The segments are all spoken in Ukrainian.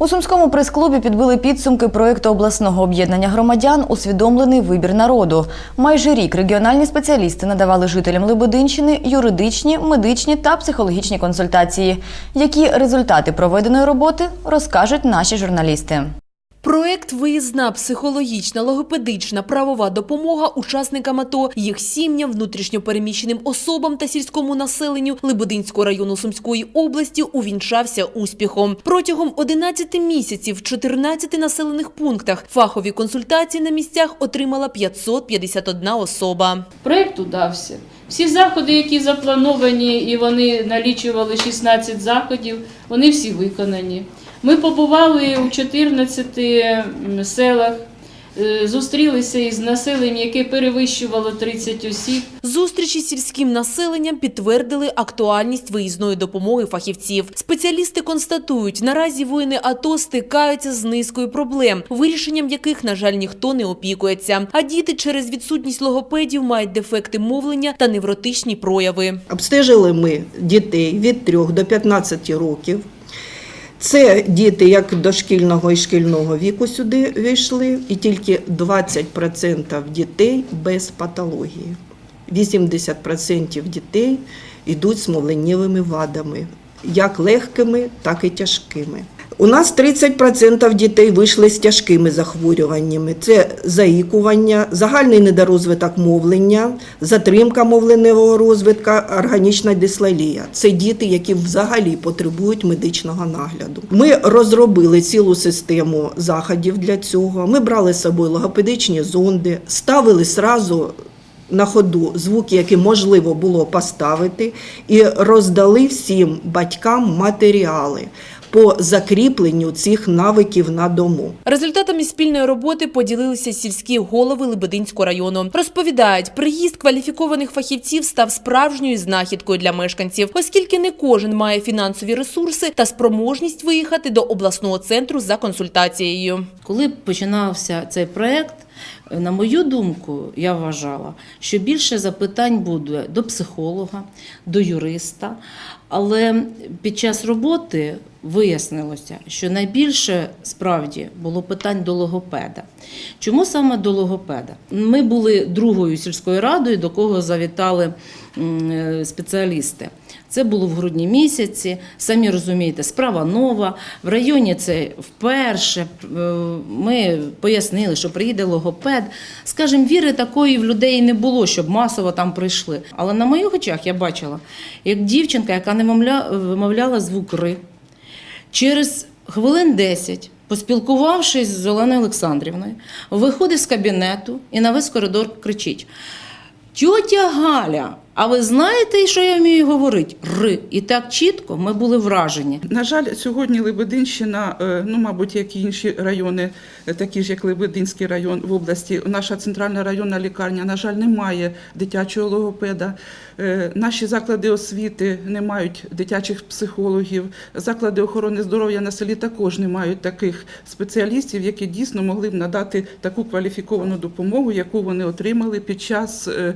У Сумському прес-клубі підбили підсумки проєкту обласного об'єднання громадян Усвідомлений вибір народу. Майже рік регіональні спеціалісти надавали жителям Лебединщини юридичні, медичні та психологічні консультації. Які результати проведеної роботи розкажуть наші журналісти. Проект Виїзна психологічна, логопедична, правова допомога учасникам АТО, їх сім'ям, внутрішньопереміщеним особам та сільському населенню Лебединського району Сумської області увінчався успіхом. Протягом 11 місяців в 14 населених пунктах фахові консультації на місцях отримала 551 особа. Проєкт удався. Всі заходи, які заплановані, і вони налічували 16 заходів, вони всі виконані. Ми побували у 14 селах, е, зустрілися із населенням, яке перевищувало 30 осіб. Зустрічі з сільським населенням підтвердили актуальність виїзної допомоги фахівців. Спеціалісти констатують, наразі воїни АТО стикаються з низкою проблем, вирішенням яких, на жаль, ніхто не опікується. А діти через відсутність логопедів мають дефекти мовлення та невротичні прояви. Обстежили ми дітей від 3 до 15 років. Це діти як дошкільного і шкільного віку сюди війшли, і тільки 20% дітей без патології. 80% дітей йдуть з мовленнєвими вадами, як легкими, так і тяжкими. У нас 30% дітей вийшли з тяжкими захворюваннями: це заїкування, загальний недорозвиток мовлення, затримка мовленевого розвитку, органічна дислалія. Це діти, які взагалі потребують медичного нагляду. Ми розробили цілу систему заходів для цього. Ми брали з собою логопедичні зонди, ставили сразу на ходу звуки, які можливо було поставити, і роздали всім батькам матеріали по закріпленню цих навиків на дому. Результатами спільної роботи поділилися сільські голови Лебединського району. Розповідають, приїзд кваліфікованих фахівців став справжньою знахідкою для мешканців, оскільки не кожен має фінансові ресурси та спроможність виїхати до обласного центру за консультацією. Коли починався цей проект, на мою думку, я вважала, що більше запитань буде до психолога, до юриста. Але під час роботи вияснилося, що найбільше справді було питань до логопеда. Чому саме до логопеда? Ми були другою сільською радою, до кого завітали е, спеціалісти. Це було в грудні місяці. Самі розумієте, справа нова. В районі це вперше. Е, Ми пояснили, що приїде логопед. Скажімо, віри такої в людей не було, щоб масово там прийшли. Але на моїх очах я бачила, як дівчинка, яка не вимовля- вимовляла звук ри, через хвилин 10, поспілкувавшись з Оленою Олександрівною, виходить з кабінету і на весь коридор кричить: Тьотя Галя, а ви знаєте, що я вмію говорити? Ри. І так чітко ми були вражені. На жаль, сьогодні Лебединщина, е, ну мабуть, як і інші райони, е, такі ж як Лебединський район в області, наша центральна районна лікарня, на жаль, не має дитячого логопеда. Е, Наші заклади освіти не мають дитячих психологів. Заклади охорони здоров'я на селі також не мають таких спеціалістів, які дійсно могли б надати таку кваліфіковану допомогу, яку вони отримали під час е,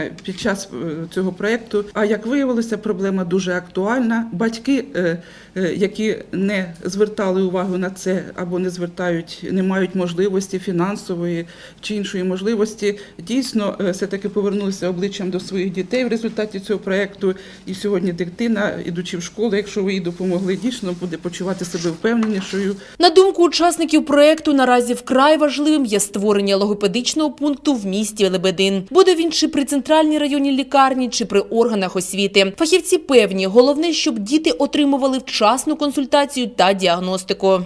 е, під час е, цього проєкту. А як виявилося, проблема дуже актуальна. Батьки, е, е, які не звертали увагу на це або не звертають, не мають можливості фінансової чи іншої можливості, дійсно е, все-таки повернулися обличчям до своїх дітей в результаті цього проєкту. І сьогодні дитина, ідучи в школу, якщо ви їй допомогли, дійсно буде почувати себе впевненішою. На думку учасників проекту, наразі вкрай важливим є створення логопедичного пункту в місті Лебедин. Буде він чи при центральній районній лікарні, чи при органах освіти. Фахівці певні, головне, щоб діти отримували вчасну консультацію та діагностику.